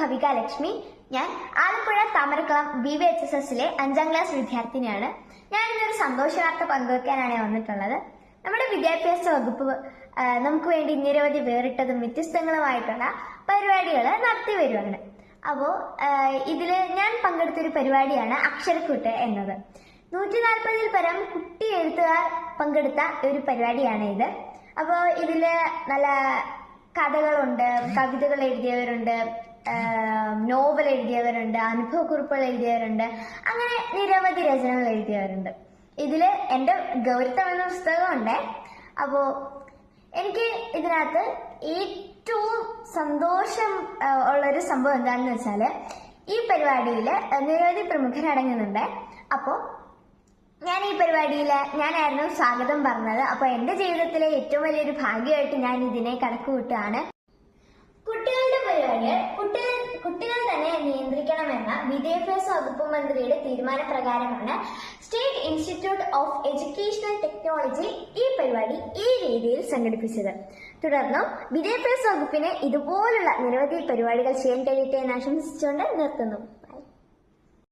ഭവിക ലക്ഷ്മി. ഞാൻ Alappuzha Thamarakkulam B V H S എസിലെ അഞ്ചാം ക്ലാസ് വിദ്യാർത്ഥിനിയാണ്. ഞാൻ ഇന്നൊരു സന്തോഷ വാർത്ത പങ്കുവെക്കാനാണ് വന്നിട്ടുള്ളത്. നമ്മുടെ വിദ്യാഭ്യാസ വകുപ്പ് നമുക്ക് വേണ്ടി നിരവധി വേറിട്ടതും വ്യത്യസ്തങ്ങളുമായിട്ടുള്ള പരിപാടികൾ നടത്തി വരുവാണ്. അപ്പോൾ ഇതിൽ ഞാൻ പങ്കെടുത്തൊരു പരിപാടിയാണ് അക്ഷരക്കൂട്ട് എന്നത്. നൂറ്റി നാൽപ്പതിൽ പരം കുട്ടി എഴുത്തുകാർ പങ്കെടുത്ത ഒരു പരിപാടിയാണ് ഇത്. അപ്പോൾ ഇതിൽ നല്ല കഥകളുണ്ട് കവിതകൾ എഴുതിയവരുണ്ട് നോവൽ എഴുതിയവരുണ്ട് അനുഭവക്കുറിപ്പുകൾ എഴുതിയവരുണ്ട് അങ്ങനെ നിരവധി രചനകൾ എഴുതിയവരുണ്ട്. ഇതിൽ എന്റെ ഗൗരിത്തം എന്ന പുസ്തകമുണ്ട്. അപ്പോൾ എനിക്ക് ഇതിനകത്ത് ഏറ്റവും സന്തോഷം ഉള്ള ഉള്ളൊരു സംഭവം എന്താണെന്ന് വെച്ചാൽ ഈ പരിപാടിയിൽ നിരവധി പ്രമുഖരടങ്ങുന്നുണ്ട് അപ്പോൾ ഞാൻ ഈ പരിപാടിയിൽ ഞാനായിരുന്നു സ്വാഗതം പറഞ്ഞത്. അപ്പോൾ എന്റെ ജീവിതത്തിലെ ഏറ്റവും വലിയൊരു ഭാഗ്യമായിട്ട് ഞാൻ ഇതിനെ കണക്കുകൂട്ടുകയാണ്. വിദ്യാഭ്യാസ വകുപ്പ് മന്ത്രിയുടെ തീരുമാനപ്രകാരമാണ് state institute of educational technology ഈ പരിപാടി ഈ രീതിയിൽ സംഘടിപ്പിച്ചത്. തുടർന്നും വിദ്യാഭ്യാസ വകുപ്പിന് ഇതുപോലുള്ള നിരവധി പരിപാടികൾ ചെയ്യാൻ കഴിയട്ടെ എന്ന് ആശംസിച്ചുകൊണ്ട് നിർത്തുന്നു.